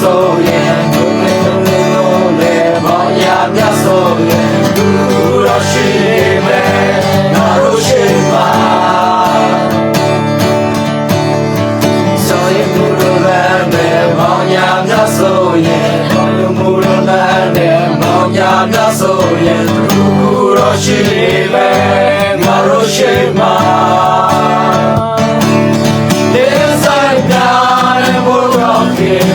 soje Nune nune mania mia soje Urośnijmy naruszywa Soje murulerne mania mia soje Murulerne mania mia soje Urośnijmy naruszywa Desajda nie mogę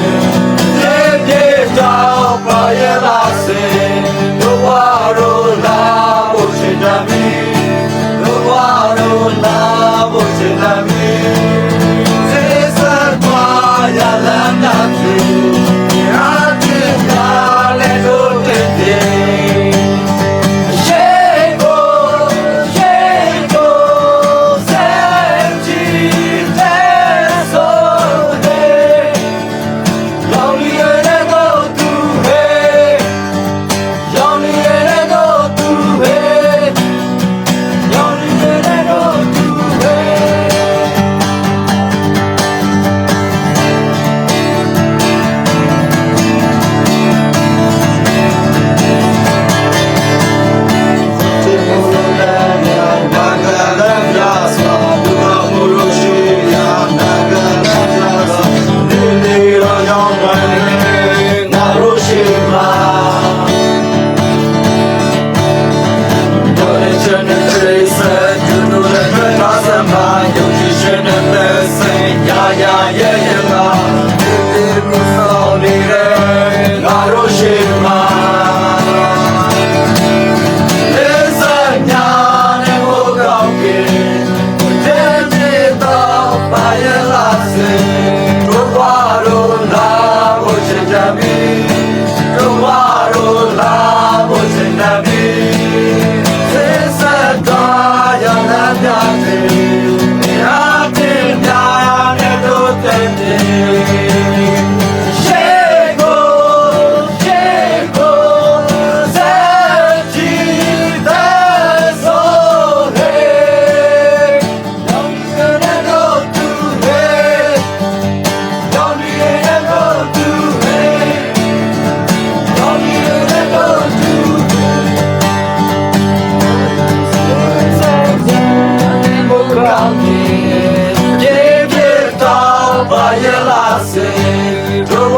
ဝ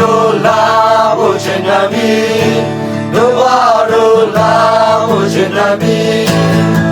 ရိုလာဖို့ချင်တယ်မီနဝရိုလာဖို့ချင်တယ်မီ